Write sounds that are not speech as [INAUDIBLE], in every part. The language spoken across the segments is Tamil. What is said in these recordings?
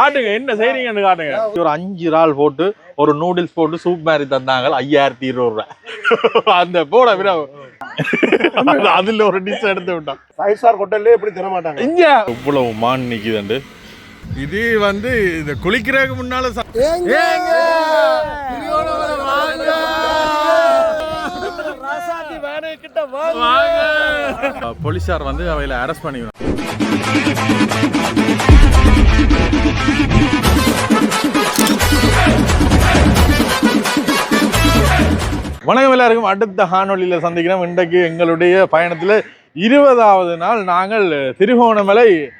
காட்டுங்க என்ன செய்றீங்கன்னு காட்டுங்க. ஒரு அஞ்சு இறால் போட்டு ஒரு நூடுல்ஸ் போட்டு சூப் மாதிரி தந்தாங்க. ஐயாயிரத்தி இருபது ரூபாய். அந்த போட விட அது- அதுல ஒரு டிஷ் எடுத்து விட்டோம். ஃபைவ் ஸ்டார் ஹோட்டல்லே இப்படி தர மாட்டாங்க? இங்க. இவ்வளவு மான் நிக்குதுண்டு. இது வந்து இந்த குளிக்கிறதுக்கு முன்னால சா- ஏங்க! வாங்க! போலீஸார் வந்து அவையில அரெஸ்ட் பண்ணிக்கணும். வணக்கம் எல்லாருக்கும். அடுத்த ஹானொலியில் சந்திக்கிறோம். இன்றைக்கு எங்களுடைய பயணத்தில் இருபதாவது நாள். நாங்கள் திருகோணமலை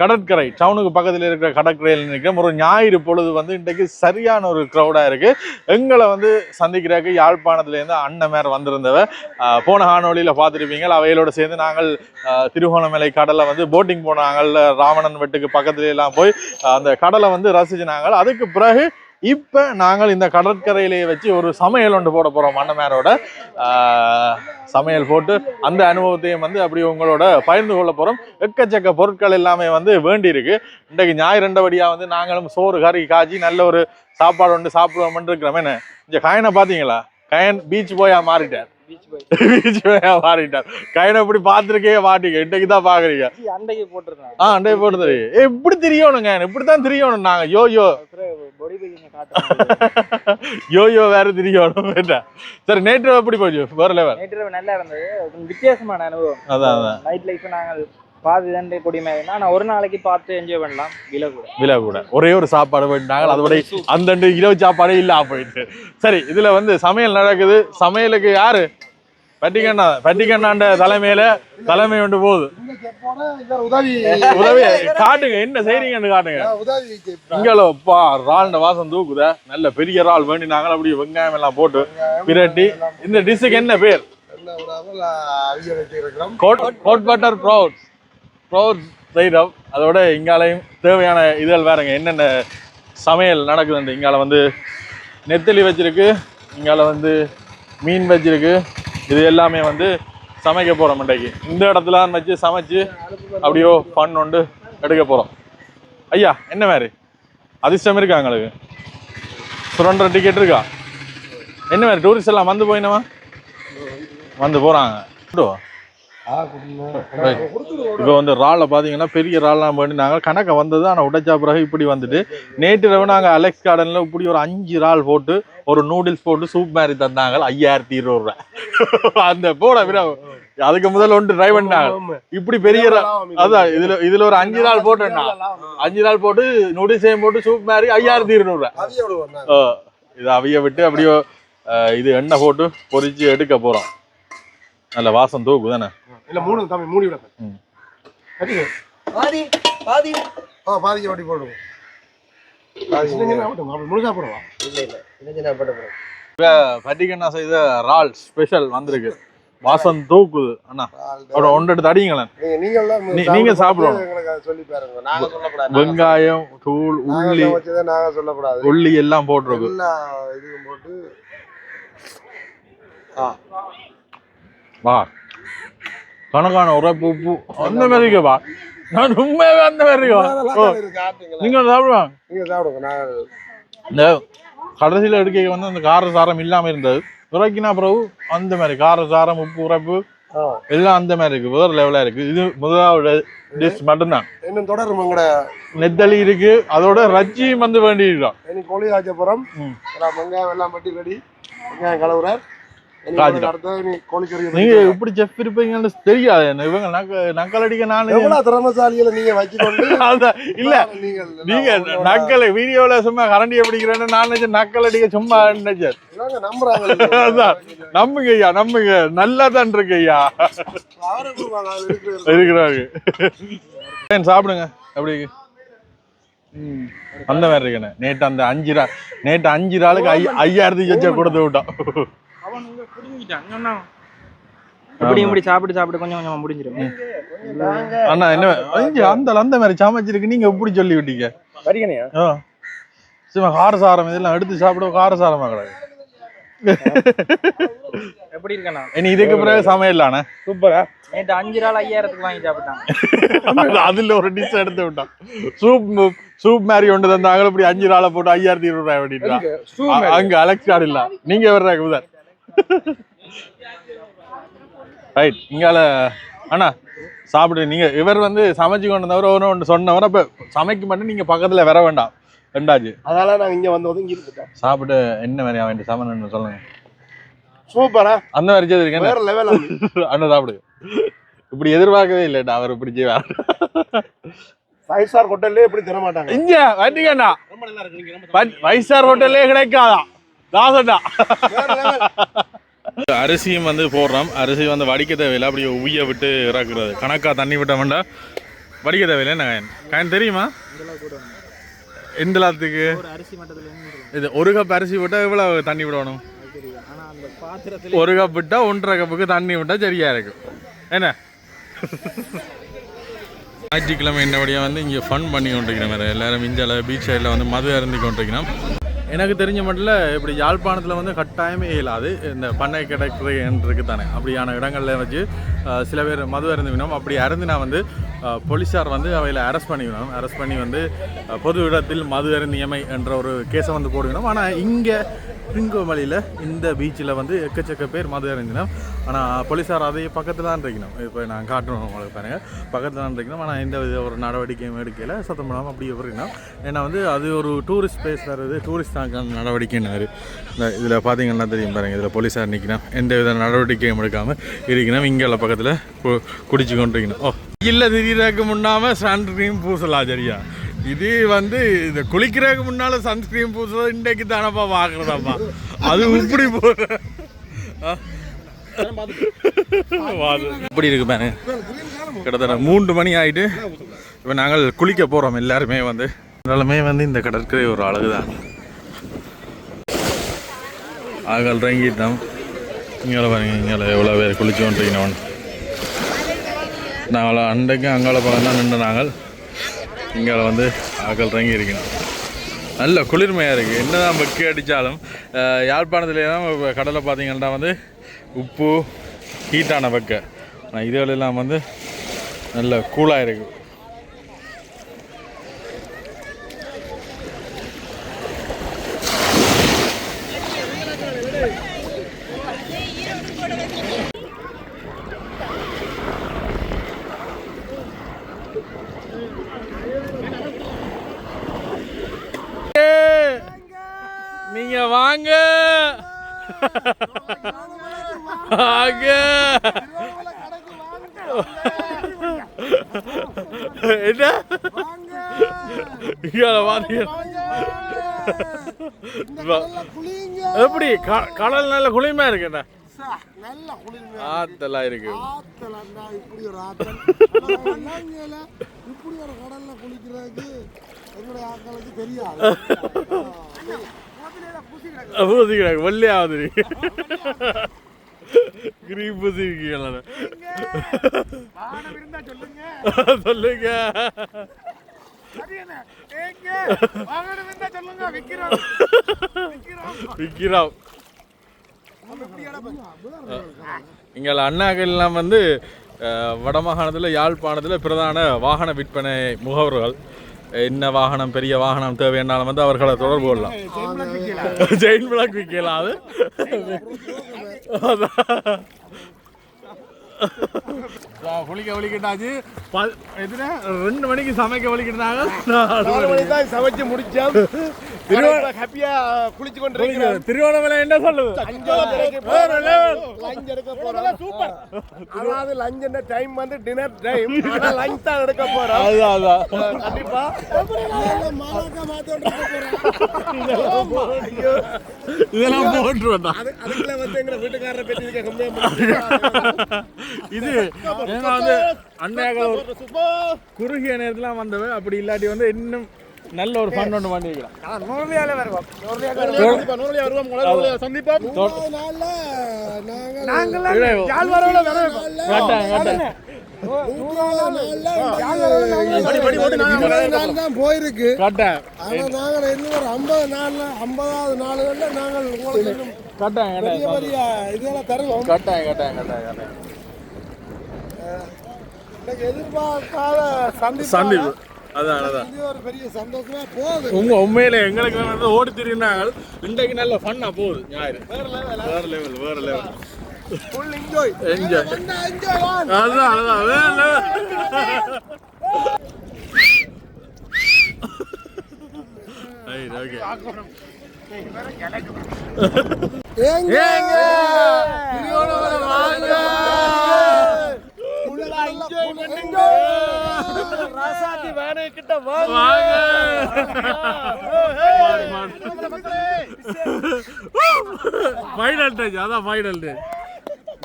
கடற்கரை டவுனுக்கு பக்கத்தில் இருக்கிற கடற்கரையில் நிற்கிறோம் ஒரு ஞாயிறு பொழுது வந்து இன்றைக்கு சரியான ஒரு க்ரௌடாக இருக்குது எங்களை வந்து சந்திக்கிறதுக்கு யாழ்ப்பாணத்துலேருந்து அண்ணன் மேர் வந்திருந்தவ போன காணொலியில் பார்த்துருப்பீங்க அவைகளோட சேர்ந்து நாங்கள் திருகோணமலை கடலை வந்து போட்டிங் போனாங்கள் ராவணன் வெட்டுக்கு பக்கத்துல எல்லாம் போய் அந்த கடலை வந்து ரசிச்சு நாங்கள். அதுக்கு பிறகு இப்போ நாங்கள் இந்த கடற்கரையிலேயே வச்சு ஒரு சமையல் ஒன்று போட போகிறோம் மன்னமேரோட சமையல் போட்டு அந்த அனுபவத்தையும் வந்து அப்படி உங்களோட பகிர்ந்து கொள்ள போகிறோம் எக்கச்சக்க பொருட்கள் எல்லாமே வந்து வேண்டியிருக்கு. இன்றைக்கு ஞாயிறு ரெண்டபடியாக வந்து நாங்களும் சோறு கறி காய்ச்சி நல்ல ஒரு சாப்பாடு ஒன்று சாப்பிடுவோம்னு இருக்கிறோம். என்ன? இங்கே கயனை பார்த்தீங்களா? கயன் பீச் போயா மாறிட்டார். பீச் [LAUGHS] மாறிட்டார். இப்படி பார்த்துருக்கே மாட்டீங்க. இன்றைக்கு தான் பார்க்குறீங்க. அண்டைக்கு போட்டிருக்காங்க. ஆ அண்டே போடுறது எப்படி தெரியணுங்க. இப்படி தான் தெரியணும் நாங்கள் யோ யோ. காட்டுறாங்க. [LAUGHS] யோயோ வேற தெரியணும். சரி நேற்று எப்படி போச்சு? வேற லெவல் நேற்று இரவு நல்லா இருந்தது. வித்தியாசமான அனுபவம். அதான் அதான். நைட் லைஃப் நாங்கள் பாதி தண்டை கொடிமையா நான் ஒரு நாளைக்கு பார்த்து என்ஜாய் பண்ணலாம். விலை கூட. விலை கூட. ஒரே ஒரு சாப்பாடு போயிட்டாங்க. அதோட அந்த இரவு சாப்பாடே இல்லாம போயிட்டு சரி இதுல வந்து சமையல் நடக்குது. சமையலுக்கு யாரு? பட்டிக்கண்ணா பட்டிக்கண்ணாண்ட தலைமையில தலைமை கொண்டு போகுது. உதவி. உதவி காட்டுங்க. என்ன செய்றீங்கன்னு காட்டுங்க. உதவி இங்கல பா இறால்ட வாசம் தூக்குத. நல்ல பெரிய இறால் வேண்டி நாங்கள் அப்படி வெங்காயம் எல்லாம் போட்டு பிரட்டி. இந்த டிஷ்ஷுக்கு என்ன பேர்? கோட் கோட் பட்டர் ப்ரௌட் ப்ரௌட் செய்கிறோம் அதோட இங்காலையும் தேவையான இதழ் வேறுங்க. என்னென்ன சமையல் நடக்குதுண்டு இங்கால வந்து நெத்தலி வச்சிருக்கு இங்கால வந்து மீன் வச்சிருக்கு. இது எல்லாமே வந்து சமைக்க போகிறோம் இன்றைக்கு. இந்த இடத்துல வச்சு சமைச்சு அப்படியோ ஃபன் ஒன்று எடுக்க போகிறோம் ஐயா என்ன மாதிரி? அதிர்ஷ்டம் இருக்கா எங்களுக்கு சுரண்டர டிக்கெட் இருக்கா? என்ன மாதிரி? டூரிஸ்ட் எல்லாம் வந்து போயினவா? வந்து போகிறாங்க இப்போ வந்து இறாலை பார்த்தீங்கன்னா பெரிய இறால்லாம் வேண்டினாங்க. கணக்கை வந்தது ஆனால் உடைச்சா பிறகு இப்படி வந்துட்டு. நேற்று இரவு நாங்கள் அலெக்ஸ் கார்டனில் இப்படி ஒரு அஞ்சு இறால் போட்டு ஒரு நூடுல்ஸ் போட்டு சூப் மாதிரி தந்தாங்க. ஐயாயிரத்தி இருபது ரூபாய். அந்த போட விட அதுக்கு முதல்ல ஒன்று ட்ரை பண்ணாங்க. இப்படி பெரிய அதான் இதுல இதுல ஒரு அஞ்சு நாள் போட்டேன்னா. அஞ்சு நாள் போட்டு நூடுல்ஸையும் போட்டு சூப் மாதிரி ஐயாயிரத்தி இருநூறு ரூபாய். இது அவிய விட்டு அப்படியோ இது எண்ணெய் போட்டு பொரிச்சு எடுக்க போறோம். நல்ல வாசம் தூக்கு தானே இல்ல மூணு தம்பி மூடி விட பாதி பாதி. ஆ பாதிக்கு வட்டி போடுவோம் பாதி முழுசா போடுவா? பட்டிகண்ணா செய்த ரால் ஸ்பெஷல் வந்திருக்கு. வாசம் தூக்குது. அண்ணா ஒரு ஒன்று எடுத்து அடிங்களேன். நீங்க சாப்பிடணும். எங்களுக்கு அதை சொல்லி பாருங்க. நாங்க சொல்லக்கூடாது வெங்காயம் தூள் உள்ளி. சொல்லக்கூடாது. உள்ளி எல்லாம் போட்டிருக்கு. எல்லா இதுவும் போட்டு. வா. கணக்கான உரைப்பு உப்பு அந்த மாதிரி இருக்கு வா நான் உண்மையாவே அந்த மாதிரி இருக்கு ஓ, இருக்கு, ஆட்டுங்களா? நீங்க சாப்பிடுவாங்க நீங்க சாப்பிடுங்க நான் இந்த கடைசியில் எடுக்க வந்து அந்த கார சாரம் இல்லாம இருந்தது. உரைக்கினா பிறகு அந்த மாதிரி கார சாரம் உப்பு உரைப்பு. எல்லாம் அந்த மாதிரி இருக்கு. வேற லெவலா இருக்கு. இது முதலாவது டிஷ் மட்டும்தான். இன்னும் தொடரும் உங்களோட? நெத்தலி இருக்கு. அதோட ரச்சியும் வந்து வேண்டியிருக்கோம் இனி கோழி காய்ச்ச போறோம் ம். எல்லாம் வெங்காயம் எல்லாம் பட்டி ரெடி. வெங்காயம் கலவுறார். நீங்க இப்படி செஃப் இருப்பீங்கன்னு தெரியாது. இவங்க நக்க நக்கல் அடிக்க நானு எவ்வளவு திறமசாலிகளை நீங்க வச்சுக்கொண்டு [LAUGHS] இல்ல. நீங்க நக்கல் வீடியோல சும்மா கரண்டியை பிடிக்கிறேன்னு நான் நினைச்சேன் நக்கல் அடிக்க சும்மா நினைச்சேன் நம்புங்க ஐயா நம்புங்க. நல்லா தான் இருக்கு ஐயா. ஏன் சாப்பிடுங்க. அப்படி அந்த மாதிரி இருக்கேன். நேற்று அந்த அஞ்சு ரா நேற்று அஞ்சு நாளுக்கு ஐயாயிரத்தி கொடுத்து விட்டோம். அவன் இங்க புரிஞ்சுக்கிட்டான் இப்படி இப்படி சாப்பிட்டு சாப்பிட்டு கொஞ்சம் கொஞ்சமா முடிஞ்சிரும். அண்ணா என்ன அந்த அந்த மாதிரி சமைச்சிருக்கு. நீங்க எப்படி சொல்லி விட்டீங்க? வரிகனையா? ஆ. சும்மா கார சாரம் இதெல்லாம் எடுத்து சாப்பிட கார சாரமா கிடையாது எப்படி இருக்கண்ணா இனி இதுக்கு பிறகு சமையலானே சூப்பரா. நேற்று அஞ்சு நாள் ஐயாயிரத்துக்கு வாங்கி சாப்பிட்டாங்க. அதுல ஒரு டிஷ் எடுத்து விட்டான் சூப் சூப் மாதிரி ஒன்று தந்தாங்க. இப்படி அஞ்சு நாளை போட்டு ஐயாயிரத்தி இருபது ரூபாய் அப்படின்றான் அங்க அலெக்ஸ் கார்டு இல்ல நீங்க வர்ற குதர் ரைட் இங்கால அண்ணா சாப்பிடு நீங்க இவர் வந்து சமைச்சு கொண்டு வந்தவர் ஒன்று ஒன்று சொன்னவர் அப்ப சமைக்க மட்டும் நீங்க பக்கத்துல வர வேண்டாம். ரெண்டாச்சு. அதனால நாங்க இங்க வந்து ஒதுங்கி இருந்துட்டோம் சாப்பிட்டு என்ன மாதிரி அவன் சமன் சொல்லுங்க. சூப்பரா? அந்த மாதிரி செய்திருக்கேன் வேற லெவல் அண்ணன் சாப்பிடு. இப்படி எதிர்பார்க்கவே இல்லைடா அவர் இப்படி செய்வார். ஃபைவ் ஸ்டார் ஹோட்டல்லே இப்படி தர மாட்டாங்க இங்க வண்டிங்கண்ணா ரொம்ப நல்லா இருக்கு ஃபைவ் ஸ்டார் ஹோட்டல்லே கிடைக்காதா? தாசண்டா அரிசியும் வந்து போடுறோம். அரிசி வந்து வடிக்க தேவையில்லை. அப்படியே உய்ய விட்டு இறக்குறது. கணக்கா தண்ணி விட்டோம்னா வடிக்க தேவையில்லை. என்ன காயன்? காயன் தெரியுமா? எந்த லாத்துக்கு இது ஒரு கப் அரிசி விட்டா எவ்வளவு தண்ணி விடணும்? ஒரு கப் விட்டா ஒன்றரை கப்புக்கு தண்ணி விட்டா சரியா இருக்கும். என்ன? ஞாயிற்றுக்கிழமை என்னபடியாக வந்து இங்கே ஃபன் பண்ணி கொண்டிருக்கிறோம். வேறு எல்லாரும் இந்தியாவில் பீச் சைடில் வந்து மது அருந்தி கொண்டிருக்கிறோம். எனக்கு தெரிஞ்ச மட்டும் இப்படி யாழ்ப்பாணத்தில் வந்து கட்டாயமே இயலாது. இந்த பண்ணை கிடைக்கிறது தானே அப்படியான இடங்களில் வச்சு சில பேர் மது அருந்துவினோம் அப்படி அருந்தினா வந்து போலீஸார் வந்து அவையில் அரெஸ்ட் பண்ணிவிடணும் அரெஸ்ட் பண்ணி வந்து பொது இடத்தில் மது அருந்தியமை என்ற ஒரு கேஸை வந்து போடுவினோம் ஆனால் இங்கே திருங்கோமலையில் இந்த பீச்சில் வந்து எக்கச்சக்க பேர் மது அருந்தினோம் ஆனால் போலீஸார் அதையும் பக்கத்தில் தான் இருக்கணும் இப்போ நான் காட்டணும் உங்களுக்கு பாருங்க. பக்கத்தில் தான் இருக்கணும் ஆனால் எந்த வித ஒரு நடவடிக்கையும் எடுக்கல. சத்தம் பண்ணாமல் அப்படியே இருக்கணும் ஏன்னா வந்து அது ஒரு டூரிஸ்ட் பிளேஸ் வருது டூரிஸ்ட் தாக்கான நடவடிக்கைன்னாரு. இந்த இதில் பார்த்தீங்கன்னா தெரியும் பாருங்க இதில் போலீஸார் நிற்கணும் எந்த வித நடவடிக்கையும் எடுக்காமல் இருக்கணும். இங்கே பக்கத்தில் கு- குடிச்சு கொண்டு இருக்கணும் ஓ. இல்லை திடீராக்கு முன்னாமல் சன்ஸ்க்ரீம் பூசலாம் சரியா? இது வந்து இந்த குளிக்கிறதுக்கு முன்னால சன்ஸ்கிரீன் பூசுறது இன்றைக்கு தானப்பா பார்க்குறதாப்பா அது இப்படி போடுற ஆ? இப்படி இருக்கு பாருங்க கிட்டத்தட்ட மூன்று மணி ஆயிட்டு இப்போ நாங்கள் குளிக்க போகிறோம் எல்லாருமே வந்து. எல்லாருமே வந்து இந்த கடற்கரை ஒரு அழகுதான். ஆகல் இறங்கிட்டோம் இங்கே பாருங்க இங்கே எவ்வளோ பேர் குளிச்சு கொண்டிருக்கணும் நாங்கள் அன்றைக்கு அங்கால பக்கம் தான் நின்று நாங்கள். இங்கே வந்து ஆக்கள் இறங்கி இருக்கணும் நல்ல குளிர்மையாக இருக்குது என்னதான் மக்கி அடித்தாலும் யாழ்ப்பாணத்துலேயே தான் கடலை பார்த்தீங்கன்னா வந்து உப்பு ஹீட்டான வெக்க. ஆனால் இதுகளெல்லாம் வந்து நல்ல கூலாக இருக்குது நீங்க வாங்க வாங்க என்ன? எப்படி? கடல் நல்ல குளிர்மையா இருக்குண்ணா? ஆத்தெல்லாம் இருக்கு. இப்படி ஒரு ஆத்தல் இலங்கையில இப்படி ஒரு கடல்ல குளிக்கிறதுக்கு எங்களுடைய ஆட்களுக்கு தெரியாது பூசிக்கிறாங்க வெள்ளையாவது கிரீம் பூசிக்கிறீங்களா சொல்லுங்க. விக்கிறாம் இங்கே அண்ணாக்கள்லாம் வந்து வடமாகாணத்தில் யாழ்ப்பாணத்தில் பிரதான வாகன விற்பனை முகவர்கள். என்ன வாகனம் பெரிய வாகனம் தேவையானாலும் வந்து அவர்களை தொடர்பு கொள்ளலாம். ஜெயின் பிளாக் விற்கலாம் அது குளிக்க வலிக்கிட்டாச்சு எதுனா ரெண்டு மணிக்கு சமைக்க வலிக்கிட்டாங்க நாலு மணி தான் சமைச்சு முடிச்சோம். திருவண்ணா- ஹாப்பியா குளிச்சு கொண்டு இருக்கிறோம். திருவோணமலை என்ன சொல்லுது. லஞ்ச் எடுக்க போறோம். சூப்பர் அதாவது லஞ்ச் என்ன டைம் வந்து டின்னர் டைம் ஆனா லஞ்ச் தான் எடுக்க போறோம். அதான் அதான் கண்டிப்பா. இதெல்லாம் போட்டுருவேன் அதுக்குள்ள வந்து எங்க வீட்டுக்காரரை கம்மியா இது ஏன்னா வந்து அன்னையாக ஒரு குறுகிய நேரத்துல வந்தவ அப்படி இல்லாட்டி வந்து இன்னும் நல்ல ஒரு ஃபன் ஒன்று பண்ணிக்கலாம் நூறுலியால வருவோம். நூறுலியா வருவோம். சந்திப்போம். நாங்கள் கட்டாயம் கட்டாயம் நாள் போயிருக்கு. நாங்கள் இன்னும் ஒரு ஐம்பது நாள்ல ஐம்பதாவது நாளுகள்ல நாங்கள் பெரிய பெரிய இதெல்லாம் தருவோம். கட்டாயம் கட்டாயம் கட்டாயம் கட்டாயம் சந்திப்பு. அதான் உங்க உண்மையில எங்களுக்கு வந்து ஓடி திரியினாங்க இன்றைக்கு நல்ல ஃபன்னா போகுது ஞாயிறு. வேற லெவல் வேற லெவல் ஃபுல் என்ஜாய் என்ஜாய் அதான் வேற ஏங்க? திருவோணமலை வாங்க. வாங்க. ஃபைனல் டச் அதான் ஃபைனல் டச்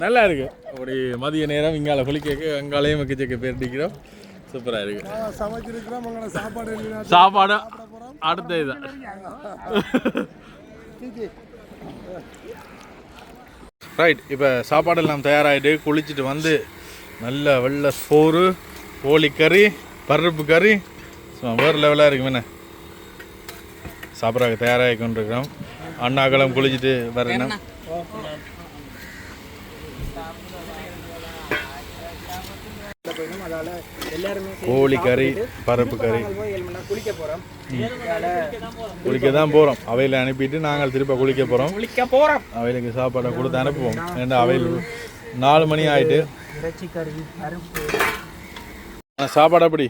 நல்லா இருக்கு. அப்படி மதிய நேரம் இங்கால குளிக்க அங்காலையும் வைக்க பேர் அடிக்கிறோம் சூப்பரா இருக்கு. சாப்பாடு சாப்பாடு அடுத்த இதான் ரைட் இப்போ சாப்பாடு எல்லாம் தயாராகிட்டு குளிச்சுட்டு வந்து நல்ல வெள்ளை சோறு கோழிக்கறி பருப்பு கறி. சும்மா வேறு லெவலாக இருக்கும் என்ன? சாப்பிட்றாங்க தயாராகி கொண்டிருக்கிறோம். அண்ணாக்களும் குளிச்சுட்டு வரணும் கோழி கறி பருப்பு கறி. குளிக்க போறோம். குளிக்க தான் போகிறோம் அவையில் அனுப்பிட்டு நாங்கள் திருப்ப குளிக்க போகிறோம் குளிக்க போறோம். அவைகளுக்கு சாப்பாடை கொடுத்து அனுப்புவோம். ஏன்னா அவையில் நாலு மணி ஆயிட்டு இறைச்சி கறி அருப்பு ஆனா சாப்பாடு அப்படி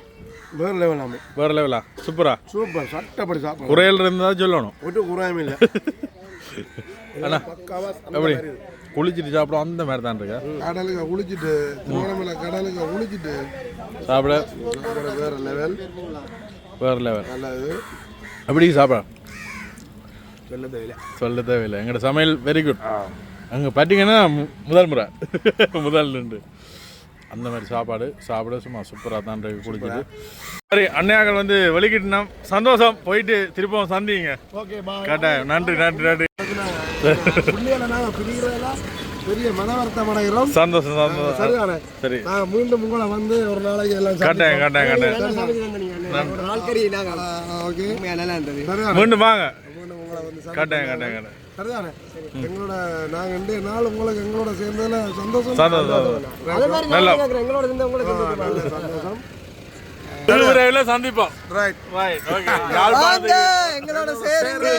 வேறு லெவல் வேற லெவலா சூப்பரா? சூப்பர் சட்டப்படி சாப்பிடும் குறையல் இருந்தால் சொல்லணும். ஒட்டு குறாயம் இல்லை. [LAUGHS] அண்ணா எப்படி? குளிச்சுட்டு சாப்பிடும் அந்த மாதிரி தான் இருக்கா? கடலுக்கு குளிச்சுட்டு திருவண்ணாமலை கடலுக்கு குளிச்சுட்டு. சாப்பிட? சாப்பிட வேற லெவல் வேற லெவல் நல்லது. எப்படி சாப்பிட? சொல்ல தேவையில்ல. சொல்ல தேவையில்லை. எங்களோட சமையல் வெரி குட் அங்கே பார்த்தீங்கன்னா முதல் முறை. [LAUGHS] முதல் நின்று. அந்த மாதிரி சாப்பாடு சாப்பிட சும்மா சூப்பராக தான் குளிச்சுட்டு சரி அன்னையாக்கள் வந்து வெளிக்கிட்டோம். சந்தோஷம். போயிட்டு திருப்பவும் சந்திங்க. ஓகே பா. கட்டாயம். நன்றி நன்றி நன்றி. நாங்கள் பெரிய மன வருத்தம் அடைகிறோம் சந்தோஷம். சந்தோஷம் சரிதானே? சரி. நாங்கள் மீண்டும் உங்களை வந்து ஒரு நாளைக்கு எல்லாம் கட்டாயம் கட்டாயம் கட்டாயம். ஓகே. சரிதானே மீண்டும் வாங்க. மீண்டும் உங்களை வந்து கட்டாயம் கட்டாயம் கட்டாயம். சரிதானே? எங்களோட நாங்கள் ரெண்டு நாள் உங்களுக்கு எங்களோட சேர்ந்ததுல சந்தோஷம். எங்களோட இருந்த உங்களுக்கு சந்தோஷம். திருவிரைவில் சந்திப்போம். ரைட் ரைட் ஓகே எங்களோட சேருங்க.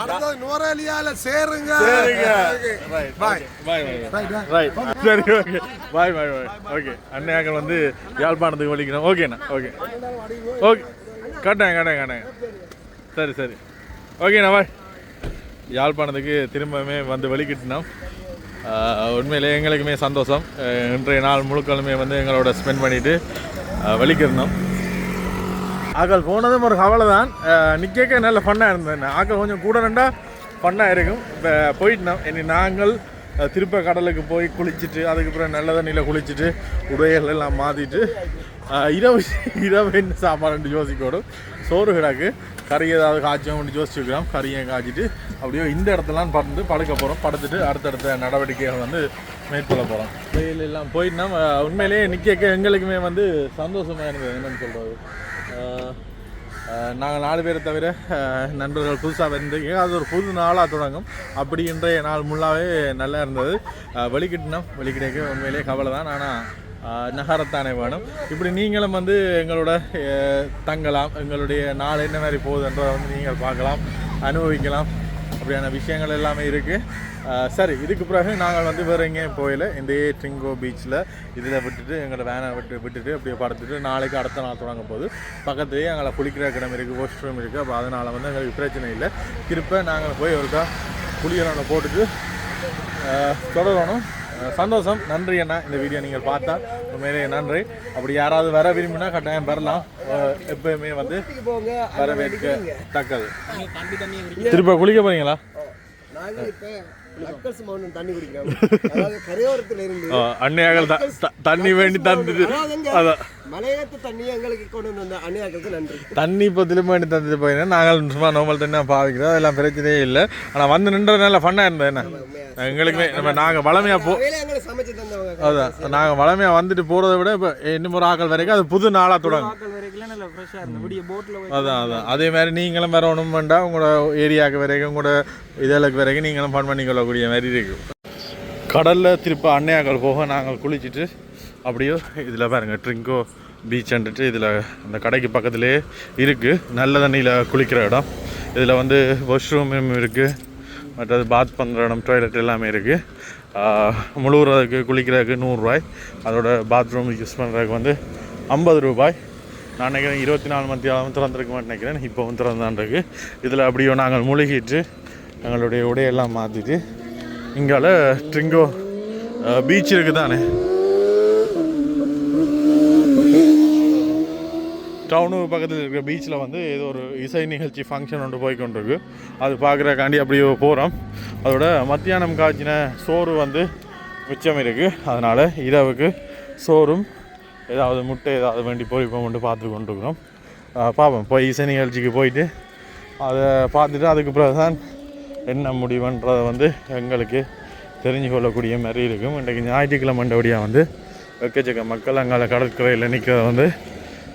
அடுத்தது நுவரேலியால சேருங்க. சரிங்க. Okay. Bye. Bye ah. Right சரி okay bye bye bye okay அன்னையாக்கள் வந்து யாழ்ப்பாணத்துக்கு வலிக்கணும். ஓகேண்ணா ஓகே ஓகே கட்டாயம் கட்டாயம் கட்டாயம். சரி சரி. ஓகேண்ணா பாய் யாழ்ப்பாணத்துக்கு திரும்பவுமே வந்து வெளிக்கிட்டோம் உண்மையிலே எங்களுக்குமே சந்தோஷம். இன்றைய நாள் முழுக்களுமே வந்து எங்களோட ஸ்பெண்ட் பண்ணிவிட்டு வெளிக்கிடணும் ஆக்கள் போனதும் ஒரு கவலை தான் நிற்க நல்ல ஃபன்னாக இருந்தது ஆக்கள் கொஞ்சம் கூட ரெண்டா ஃபன்னாக இருக்கும். இப்போ போயிட்டோம் இனி நாங்கள் திருப்ப கடலுக்கு போய் குளிச்சுட்டு அதுக்கப்புறம் நல்ல தண்ணியில் குளிச்சுட்டு உடைகள் எல்லாம் மாற்றிட்டு இரவு இரவு என்ன சாப்பாடுன்னு யோசிக்கணும் சோறு கிடாக்கு. கறி ஏதாவது காய்ச்சோம்னு யோசிச்சுக்கிறோம் கறியை காய்ச்சிட்டு அப்படியே இந்த இடத்துலாம் பறந்து படுக்க போகிறோம் படுத்துட்டு அடுத்தடுத்த நடவடிக்கைகள் வந்து மேற்கொள்ள போகிறோம் வெயில் எல்லாம் போயிட்டுனா உண்மையிலேயே நிற்க எங்களுக்குமே வந்து சந்தோஷமாக இருந்தது என்னென்னு சொல்கிறது நாங்கள் நாலு பேரை தவிர நண்பர்கள் புதுசாக வந்து அது ஒரு புது நாளாக தொடங்கும். அப்படி இன்றைய நாள் முள்ளாவே நல்லா இருந்தது. அஹ், வெளிக்கிட்டோம் உண்மையிலேயே கவலை தான் ஆனால் நகரத்தானே வேணும். இப்படி நீங்களும் வந்து எங்களோட தங்கலாம். எங்களுடைய நாள் என்ன மாதிரி போகுதுன்றதை வந்து நீங்கள் பார்க்கலாம் அனுபவிக்கலாம். அப்படியான விஷயங்கள் எல்லாமே இருக்குது சரி இதுக்கு பிறகு நாங்கள் வந்து வேறு எங்கேயும் போயில இந்த ட்ரிங்கோ பீச்சில் இதில் விட்டுட்டு எங்களோட வேனை விட்டு விட்டுட்டு அப்படியே படுத்துட்டு நாளைக்கு அடுத்த நாள் தொடங்க போது பக்கத்துலேயே எங்களை குளிக்கிற இடம் இருக்குது வாஷ் ரூம் இருக்குது அப்போ அதனால் வந்து எங்களுக்கு பிரச்சனை இல்லை. திருப்ப நாங்கள் போய் ஒருக்கா குளியலான போட்டுட்டு தொடரணும். சந்தோஷம் நன்றி அண்ணா. இந்த வீடியோ நீங்கள் பார்த்தா உண்மையிலேயே நன்றி. அப்படி யாராவது வர விரும்பினா கட்டாயம் வரலாம். எப்பயுமே வந்து வரவேற்க தக்கது. திருப்ப குளிக்க போறீங்களா? லக்கர்ஸ் மவுண்டன் தண்ணி குடிக்கிறோம் [LAUGHS] அதாவது கரையோரத்தில் இருந்து அன்னையாகல் தண்ணி வேண்டி அதான். எங்களுக்கு கொண்டு வந்த நன்றி. தண்ணி இப்போ திரும்ப எடுத்து தந்துட்டு போயினா நாங்கள் சும்மா நார்மல் தண்ணி பாவிக்கிறோம். அதெல்லாம் பிரச்சனையே இல்லை. ஆனால் வந்து நின்ற நல்ல ஃபன்னாக இருந்தது என்ன? எங்களுக்குமே நம்ம நாங்கள் வளமையாக போ அதான். நாங்கள் வளமையாக வந்துட்டு போகிறத விட இப்போ இன்னும் ஒரு ஆக்கள் வரைக்கும் அது புது நாளாக தொடங்கும். அதான் அதான். அதே மாதிரி நீங்களும் வரணும் வேண்டாம். உங்களோட ஏரியாவுக்கு வரைக்கும் உங்களோட இதழுக்கு பிறகு நீங்களும் ஃபன் பண்ணிக்கொள்ளக்கூடிய மாதிரி இருக்கும் கடலில் திருப்ப அன்னையாக்கள் போக நாங்கள் குளிச்சுட்டு அப்படியோ இதில் பாருங்கள் ட்ரிங்கோ பீச்ன்ட்டு இதில் அந்த கடைக்கு பக்கத்துலேயே இருக்குது நல்ல தண்ணியில் குளிக்கிற இடம். இதில் வந்து வாஷ்ரூமும் இருக்குது மற்றது பாத் பண்ணுற இடம் டாய்லெட் எல்லாமே இருக்குது முழுகிறதுக்கு குளிக்கிறதுக்கு நூறுரூவாய் அதோட பாத்ரூம் யூஸ் பண்ணுறதுக்கு வந்து ஐம்பது ரூபாய். நான் நினைக்கிறேன் இருபத்தி நாலு மணி நேரம் திறந்துருக்குமான்னு நினைக்கிறேன். இப்போவும் திறந்தான்ருக்கு இதில் அப்படியோ நாங்கள் முழுகிட்டு எங்களுடைய உடையெல்லாம் மாற்றிட்டு இங்கால ட்ரிங்கோ பீச் இருக்குது தானே டவுனுக்கு பக்கத்தில் இருக்கிற பீச்சில் வந்து ஏதோ ஒரு இசை நிகழ்ச்சி ஃபங்க்ஷன் ஒன்று போய் கொண்டிருக்கு அது பார்க்குறக்காண்டி அப்படியே போகிறோம் அதோட மத்தியானம் காய்ச்சின சோறு வந்து மிச்சம் இருக்குது அதனால் இரவுக்கு சோறும் ஏதாவது முட்டை ஏதாவது வேண்டி பொறிப்போம்ட்டு பார்த்து கொண்டிருக்கிறோம். பார்ப்போம் போய் இசை நிகழ்ச்சிக்கு போயிட்டு அதை பார்த்துட்டு அதுக்கு பிறகு தான் என்ன முடிவுன்றதை வந்து எங்களுக்கு தெரிஞ்சு கொள்ளக்கூடிய மாதிரி இருக்கும். இன்றைக்கு ஞாயிற்றுக்கிழமண்டபடியாக வந்து எக்கச்சக்க மக்கள் அங்கால கடற்கரையில் நிற்கிறத வந்து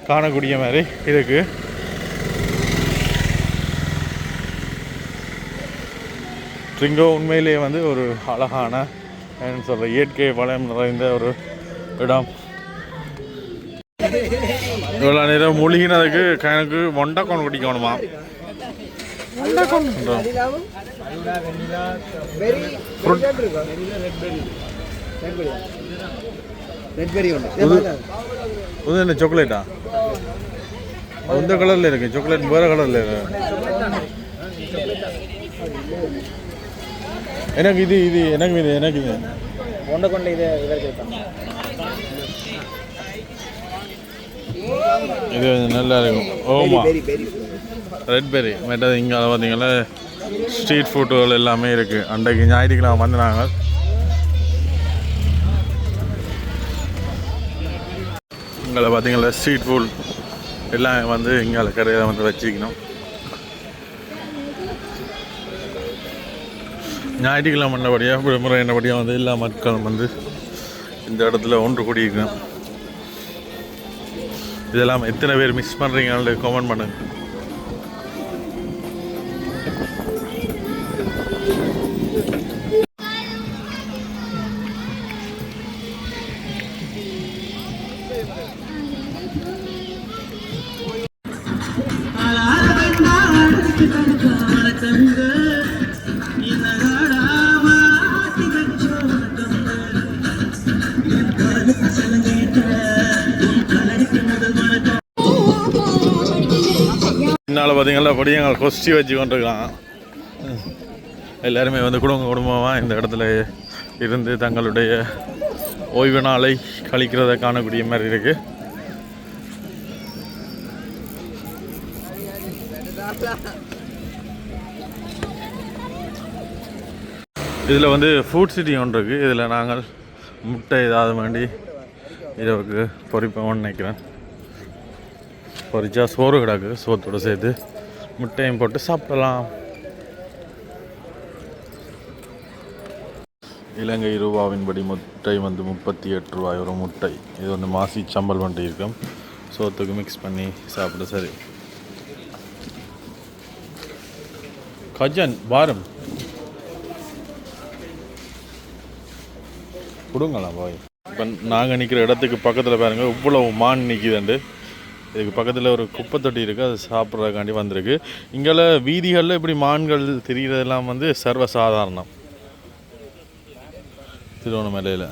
காணக்கூடிய மாதிரி இருக்குது ட்ரிங்கோ உண்மையிலேயே வந்து ஒரு அழகான என்ன சொல்ற இயற்கை வளம் நிறைந்த ஒரு இடம். இவ்வளோ நேரம் மூழ்கினதுக்கு எனக்கு மொண்டக்கொண்டு குடிக்கணுமா மொண்டக்கொண்டு வெரி ரெட் பெரி உண்டு இது என்ன சாக்லேட்டா இந்த கலரில் இருக்கு சாக்லேட் வேறு கலரில் இருக்கு எனக்கு இது இது எனக்கு இது எனக்கு இது கொண்ட கொண்ட இதை இது கொஞ்சம் நல்லா இருக்கும் ஓமா ரெட் பெரி மற்றது இங்கே பார்த்தீங்கன்னா ஸ்ட்ரீட் ஃபுட்டுகள் எல்லாமே இருக்குது அன்றைக்கு ஞாயிற்றுக்கிழமை வந்து நாங்கள் இங்கே பார்த்தீங்களா ஸ்ட்ரீட் ஃபுட் எல்லாம் வந்து இங்கே கரையில் வந்து வச்சுக்கணும் ஞாயிற்றுக்கிழமை என்னபடியாக விடுமுறை என்னபடியாக வந்து எல்லா மக்களும் வந்து இந்த இடத்துல ஒன்று கூடியிருக்கணும். இதெல்லாம் எத்தனை பேர் மிஸ் பண்ணுறீங்கன்னு கமெண்ட் பண்ணுங்க. பிள்ளைங்கள்லாம் பார்த்தீங்களா கொஸ்டி வச்சு கொண்டிருக்கான் எல்லாருமே வந்து குடும்ப குடும்பமாக இந்த இடத்துல இருந்து தங்களுடைய ஓய்வு நாளை கழிக்கிறத காணக்கூடிய மாதிரி இருக்கு. இதில் வந்து ஃபுட் சிட்டி ஒன்று இருக்குது இதில் நாங்கள் முட்டை ஏதாவது வேண்டி இரவுக்கு பொறிப்போம்னு நினைக்கிறேன். பொரிச்சா சோறு கிடக்கு சோத்தோடு சேர்த்து. முட்டையும் போட்டு சாப்பிடலாம். இலங்கை ரூபாவின்படி முட்டை வந்து முப்பத்தி எட்டு ரூபாய் ஒரு முட்டை. இது வந்து மாசி சம்பல் வண்டி இருக்கும். சோத்துக்கு மிக்ஸ் பண்ணி சாப்பிட சரி. கஜன் வாரம். கொடுங்களா பாய் இப்போ நாங்கள் நிற்கிற இடத்துக்கு பக்கத்தில் பாருங்கள் இவ்வளவு மான் நிற்கிதுண்டு இதுக்கு பக்கத்தில் ஒரு குப்பை தொட்டி இருக்குது அது சாப்பிட்றதுக்காண்டி வந்திருக்கு. இங்கே வீதிகளில் இப்படி மான்கள் தெரிகிறதெல்லாம் வந்து சர்வசாதாரணம். திருவண்ணாமலையில்.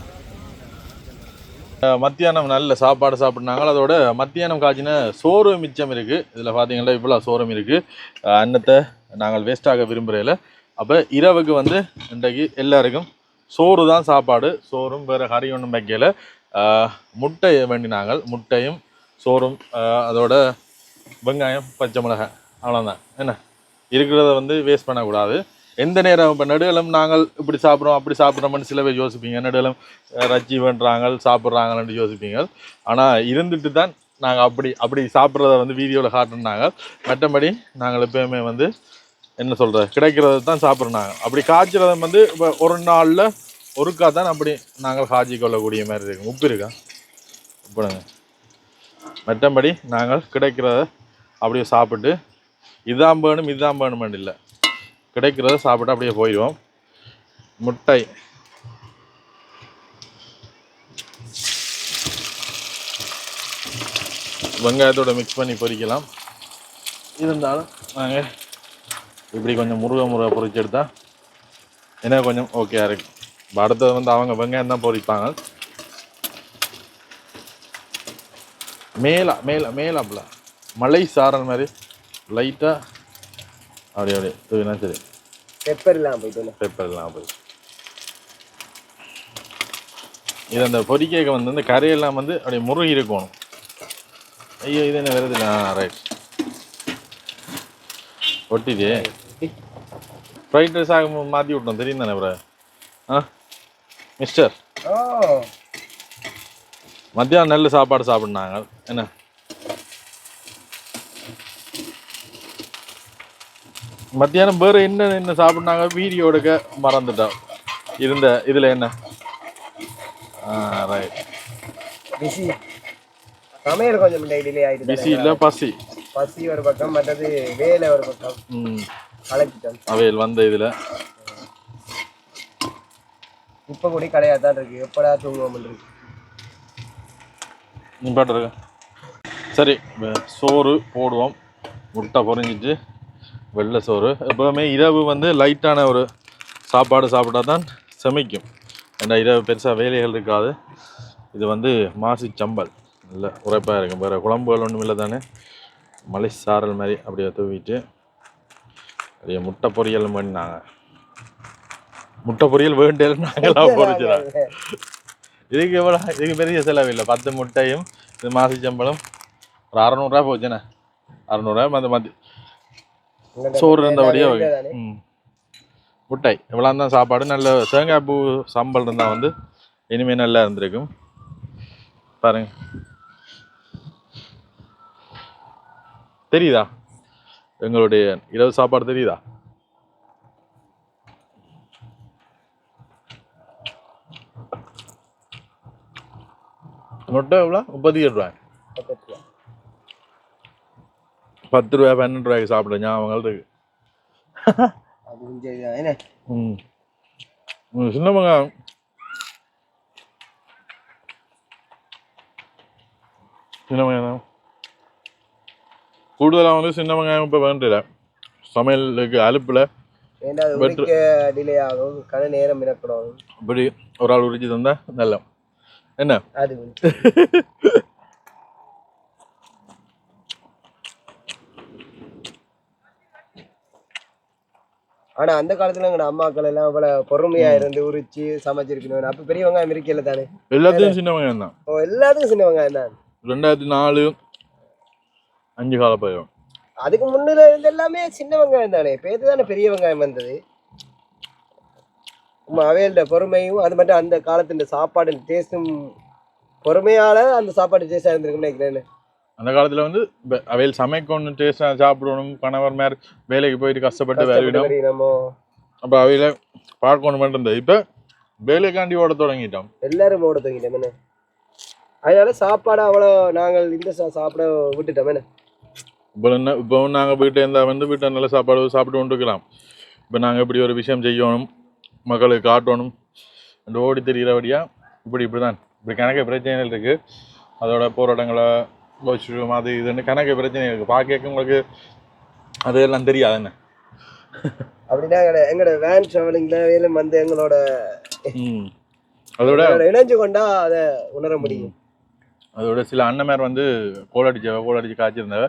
மத்தியானம் நல்ல சாப்பாடு சாப்பிட்னாங்க. அதோட மத்தியானம் காய்ச்சின சோறு மிச்சம் இருக்குது இதில் பார்த்தீங்கன்னா இவ்வளோ சோறும் இருக்குது அன்னத்தை நாங்கள் வேஸ்ட்டாக விரும்புகிறதில்ல அப்போ இரவுக்கு வந்து இன்றைக்கு எல்லாருக்கும் சோறு தான் சாப்பாடு. சோறும் வேறு கறி ஒன்றும் வைக்கல. முட்டை வேண்டினாங்கள் முட்டையும் சோறும் அதோட வெங்காயம் பச்சை மிளகாய் அவ்வளோதான் என்ன? இருக்கிறத வந்து வேஸ்ட் பண்ணக்கூடாது. எந்த நேரம் இப்போ நடுவலம் நாங்கள் இப்படி சாப்பிட்றோம் அப்படி சாப்பிட்றோம்னு சில பேர் யோசிப்பீங்க நடுவலம் ரச்சி பண்ணுறாங்க சாப்பிட்றாங்கன்னு யோசிப்பீங்க ஆனால் இருந்துட்டு தான் நாங்கள் அப்படி அப்படி சாப்பிட்றத வந்து வீடியோவில் காட்டுனாங்க. மற்றபடி நாங்கள் எப்பயுமே வந்து என்ன சொல்கிறது கிடைக்கிறத தான் சாப்பிட்றோம் நாங்கள் அப்படி காய்ச்சறத வந்து இப்போ ஒரு நாளில் ஒருக்கா தான் அப்படி நாங்கள் காய்ச்சி கொள்ளக்கூடிய மாதிரி இருக்கும் உப்பு இருக்கா? உப்புடுங்க மற்றபடி நாங்கள் கிடைக்கிறத அப்படியே சாப்பிட்டு இதான் வேணும் இதுதான் வேணுமென்னு இல்லை. கிடைக்கிறத சாப்பிட்டு அப்படியே போயிடுவோம். முட்டை. வெங்காயத்தோட மிக்ஸ் பண்ணி பொரிக்கலாம் இருந்தாலும் நாங்கள் இப்படி கொஞ்சம் முருக முருக பொரிச்சு எடுத்தா எனக்கு கொஞ்சம் ஓகேயா இருக்கும் இப்போ அடுத்தது வந்து அவங்க வெங்காயம் தான் பொரிப்பாங்க மேலா மேல மேலாப்புல மலை சாரல் மாதிரி லைட்டாக அப்படி அப்படியே தூவினா சரி பெப்பர் இல்லாம போயிட்டு பெப்பர் எல்லாம் போய் இது அந்த பொரிக்கேக்க வந்து இந்த கரையெல்லாம் வந்து அப்படியே முருகி இருக்கணும். ஐயோ இது என்ன வருது ரைட் ஒட்டிது ஃப்ரைட் ரைஸ் ஆக மாற்றி விட்டோம். தெரியும் தானே ப்ரோ ஆ? மிஸ்டர் மத்தியானம் நல்ல சாப்பாடு சாப்பிட்னாங்க. என்ன? மத்தியானம் வேறு என்ன என்ன சாப்பிட்னாங்க வீடியோ எடுக்க மறந்துட்டோம் இருந்த இதில் என்ன? ரைட் பிஸி சமையல் கொஞ்சம் டிலே ஆயிட்டு பிஸி இல்லை பசி. பசி ஒரு பக்கம் மற்றது வேலை ஒரு பக்கம். ம். கலக்கிட்டோம். அவையில் வந்த இதில். இப்ப கூட கடையா தான் இருக்கு. எப்படா தூங்குவோம் இருக்கு. நிப்பாட்டு சரி சோறு போடுவோம். முட்டை பொரிஞ்சிட்டு வெள்ளை சோறு. எப்போவுமே இரவு வந்து லைட்டான ஒரு சாப்பாடு சாப்பிட்டா தான் செமிக்கும். ஏன்னா இரவு பெருசாக வேலைகள் இருக்காது. இது வந்து மாசி சம்பல். நல்ல உரைப்பாக இருக்கும் வேறு குழம்புகள் ஒன்றும் இல்லை தானே? மலை சாரல் மாதிரி அப்படியே தூவிட்டு அப்படியே முட்டை பொரியல் பண்ணினாங்க முட்டை பொரியல் வேண்டியல் நாங்களாம் பொரிச்சிடாங்க இதுக்கு எவ்வளோ இதுக்கு பெரிய செலவு இல்லை. பத்து முட்டையும் இது மாசி சம்பளம் ஒரு அறநூறுரூவா போச்சுண்ணே அறநூறுரூவா அந்த மதி சோறு இருந்தபடியே. ம். முட்டை இவ்வளோ தான் சாப்பாடு. நல்ல தேங்காய் பூ சம்பல் இருந்தால் வந்து இனிமேல் நல்லா இருந்திருக்கும். பாருங்க. தெரியுதா? எங்களுடைய இரவு சாப்பாடு தெரியுதா? முட்டை எவ்வளோ? முப்பத்தி எட்டு ரூபாய். பத்து ரூபாய் பன்னெண்டு ரூபாய்க்கு சாப்பிட ஞாபகம் இருக்கு. ம். ம், சின்ன வெங்காயம். கூடுதலாக வந்து சின்ன வெங்காயம் இப்போ வேண்டியல சமையலுக்கு அலுப்பில். டிலே ஆகும். கன நேரம் இறக்கணும். இப்படி ஒரு ஆள் உரிச்சு தந்தா நல்ல என்ன? அது [LAUGHS] ஆனா அந்த காலத்துல எங்க அம்மாக்கள் எல்லாம் அவ்வளவு பொறுமையா இருந்து உரிச்சு சமைச்சிருக்கணும் அப்ப பெரிய வெங்காயம் இருக்கல தானே? எல்லாத்தையும் சின்ன வெங்காயம் தான். ஓ எல்லாத்துக்கும் சின்ன வெங்காயம் தான். ரெண்டாயிரத்தி நாலு அஞ்சு கால பயம் அதுக்கு முன்னுல இருந்து எல்லாமே சின்ன வெங்காயம் தானே? பேத்து தானே பெரிய வெங்காயம் வந்தது? அவையோட பொறுமையும் அது மட்டும் அந்த காலத்து சாப்பாடு டேஸ்டும் பொறுமையால அந்த சாப்பாடு டேஸ்டா இருந்திருக்கும்னு நினைக்கிறேன் அந்த காலத்துல வந்து அவையில் சமைக்கணும் டேஸ்டாக சாப்பிடணும் கணவர் மேர் வேலைக்கு போயிட்டு கஷ்டப்பட்டு வேலையிடும். அப்போ அவையில பார்க்கணும் இருந்தது இப்போ வேலைக்காண்டி ஓட தொடங்கிட்டோம். எல்லாரும் ஓட தூங்கிட்டோம் என்ன? அதனால சாப்பாடு அவ்வளோ நாங்கள் இந்த சாப்பிட விட்டுட்டோம் என்ன? இப்போ என்ன இப்போ நாங்கள் வீட்டில் இருந்தால் வந்து வீட்டில் நல்ல சாப்பாடு சாப்பிட்டு கொண்டு இருக்கலாம் இப்போ நாங்கள் இப்படி ஒரு விஷயம் செய்யணும் மக்களுக்கு காட்டணும் ஓடி தெரிகிறபடியா இப்படி இப்படி தான் இப்படி கணக்கு பிரச்சனைகள் இருக்குது அதோட போராட்டங்களை வாஷ்ரூம் அது இதுன்னு கணக்கு பிரச்சனை இருக்குது பார்க்க உங்களுக்கு அதெல்லாம் தெரியாது என்ன? அப்படின்னா எங்கட வேன் டிராவலிங்ல வேலும் வந்து எங்களோட அதோட எங்களோட இணைஞ்சு கொண்டா அதை உணர முடியும். அதோட சில அண்ணமார் வந்து கோல் அடிச்சவ கோல் அடிச்சு காய்ச்சிருந்தவ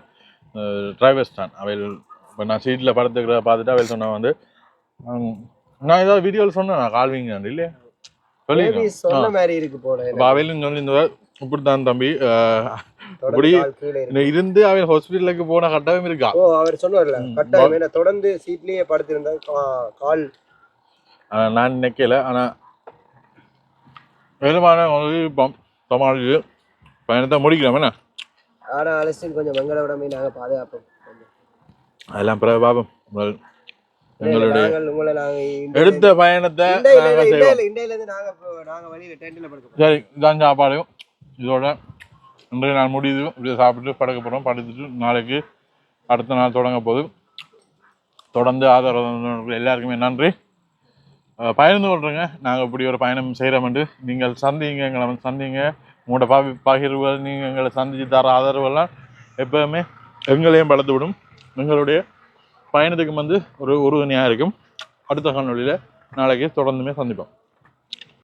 டிரைவர்ஸ் தான் அவையில் இப்போ நான் சீட்டில் படத்துக்கிறத பார்த்துட்டு அவையில் சொன்ன வந்து நான் ஏதாவது வீடியோவில் சொன்னேன் நான் கால்விங்க இல்லையா? சொல்லியிருக்கேன். சொன்ன மாதிரி இருக்கு போல அவையிலும் சொல்லியிருந்தவ இப்படித்தான் தம்பி அஹ், இப்படி இருந்து அவன் ஹாஸ்பிட்டலுக்கு போன கட்டவும் இருக்கா? ஓ அவர் சொன்னார்ல. கட்டாயம். ஏன்னா தொடர்ந்து சீட்லயே படுத்திருந்தா கால். நான் நினைக்கல. ஆனா பெருமான இப்போ சமாளிச்சு பயணத்தை முடிக்கிறோம் என்ன? ஆனா அலஸ்டின் கொஞ்சம் வெங்கட விடமே நாங்க பாதுகாப்போம். அதெல்லாம் இல்ல, இல்ல, எங்களுடைய எடுத்த பயணத்தை நாங்க செய்வோம். சரி இதான் சாப்பாடும் இதோட இன்றைய நாள் முடியுது. இப்படியே சாப்பிட்டு படுக்க போகிறோம் படுத்துட்டு நாளைக்கு அடுத்த நாள் தொடங்க போது தொடர்ந்து ஆதரவு எல்லாருக்குமே நன்றி. பயந்து கொள்கிறேங்க கொள்றேங்க. நாங்கள் இப்படி ஒரு பயணம் செய்கிறோம்ட்டு நீங்கள் சந்திங்க எங்களை வந்து சந்திங்க. உங்களோட பா பகிர்வுகள் நீங்கள் எங்களை சந்தித்து தர ஆதரவெல்லாம் எப்போவுமே எங்களையும் பலத்து விடும் எங்களுடைய பயணத்துக்கு வந்து ஒரு உறுதுணையாக இருக்கும். அடுத்த காணொலியில் நாளைக்கு தொடர்ந்துமே சந்திப்போம்.